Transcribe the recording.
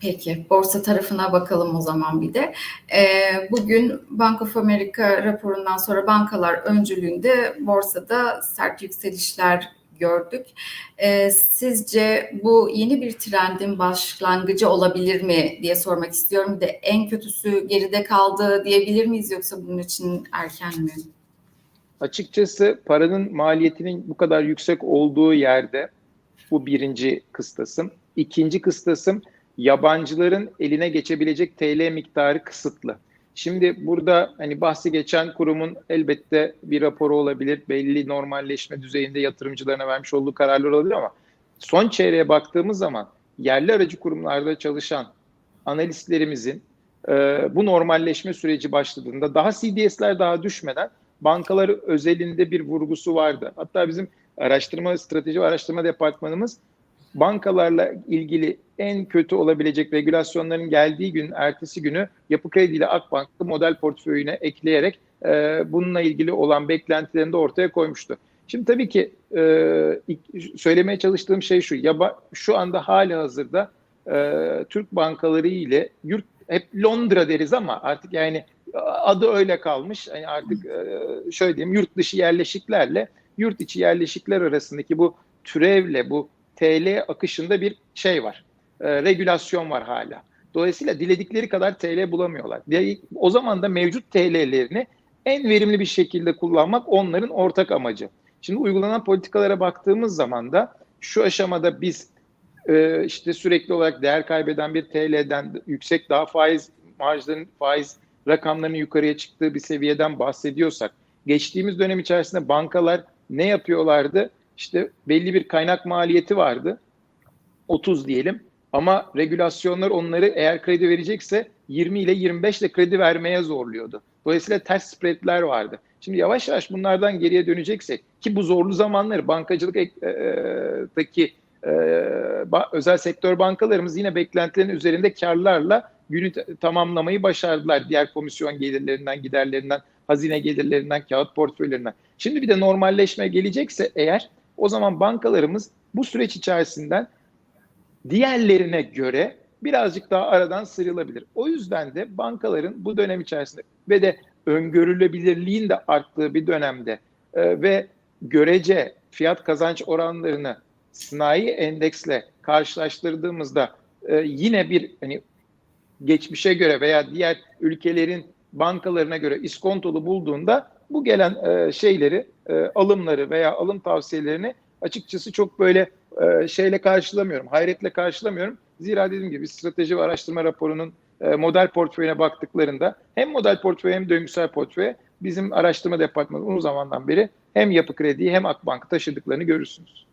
Peki, borsa tarafına bakalım o zaman bir de. Ee, bugün Bank of America raporundan sonra bankalar öncülüğünde borsada sert yükselişler gördük. Ee, sizce bu yeni bir trendin başlangıcı olabilir mi diye sormak istiyorum. Bir de en kötüsü geride kaldı diyebilir miyiz yoksa bunun için erken mi? Açıkçası paranın maliyetinin bu kadar yüksek olduğu yerde bu birinci kıstasım. İkinci kıstasım yabancıların eline geçebilecek TL miktarı kısıtlı. Şimdi burada hani bahsi geçen kurumun elbette bir raporu olabilir. Belli normalleşme düzeyinde yatırımcılarına vermiş olduğu kararlar olabilir ama son çeyreğe baktığımız zaman yerli aracı kurumlarda çalışan analistlerimizin e, bu normalleşme süreci başladığında daha CDS'ler daha düşmeden bankaları özelinde bir vurgusu vardı. Hatta bizim araştırma strateji ve araştırma departmanımız bankalarla ilgili en kötü olabilecek regülasyonların geldiği gün, ertesi günü Yapı Kredi Akbank'ı model portföyüne ekleyerek e, bununla ilgili olan beklentilerini de ortaya koymuştu. Şimdi tabii ki e, söylemeye çalıştığım şey şu, yaba, şu anda hali hazırda e, Türk bankaları ile yurt hep Londra deriz ama artık yani adı öyle kalmış. Yani artık e, şöyle diyeyim yurt dışı yerleşiklerle yurt içi yerleşikler arasındaki bu türevle bu TL akışında bir şey var. E, regülasyon var hala. Dolayısıyla diledikleri kadar TL bulamıyorlar. O zaman da mevcut TL'lerini en verimli bir şekilde kullanmak onların ortak amacı. Şimdi uygulanan politikalara baktığımız zaman da şu aşamada biz e, işte sürekli olarak değer kaybeden bir TL'den yüksek daha faiz marjların faiz rakamlarının yukarıya çıktığı bir seviyeden bahsediyorsak geçtiğimiz dönem içerisinde bankalar ne yapıyorlardı? İşte belli bir kaynak maliyeti vardı. 30 diyelim. Ama regülasyonlar onları eğer kredi verecekse 20 ile 25 ile kredi vermeye zorluyordu. Dolayısıyla ters spreadler vardı. Şimdi yavaş yavaş bunlardan geriye döneceksek ki bu zorlu zamanları bankacılıktaki e, özel sektör bankalarımız yine beklentilerin üzerinde karlarla günü tamamlamayı başardılar. Diğer komisyon gelirlerinden, giderlerinden, hazine gelirlerinden, kağıt portföylerinden. Şimdi bir de normalleşme gelecekse eğer o zaman bankalarımız bu süreç içerisinden diğerlerine göre birazcık daha aradan sıyrılabilir. O yüzden de bankaların bu dönem içerisinde ve de öngörülebilirliğin de arttığı bir dönemde e, ve görece fiyat kazanç oranlarını sanayi endeksle karşılaştırdığımızda e, yine bir hani geçmişe göre veya diğer ülkelerin bankalarına göre iskontolu bulduğunda bu gelen e, şeyleri, e, alımları veya alım tavsiyelerini açıkçası çok böyle e, şeyle karşılamıyorum, hayretle karşılamıyorum. Zira dediğim gibi strateji ve araştırma raporunun e, model portföyüne baktıklarında hem model portföy hem döngüsel portföy bizim araştırma departmanı uzun zamandan beri hem Yapı Kredi'yi hem Akbank'ı taşıdıklarını görürsünüz.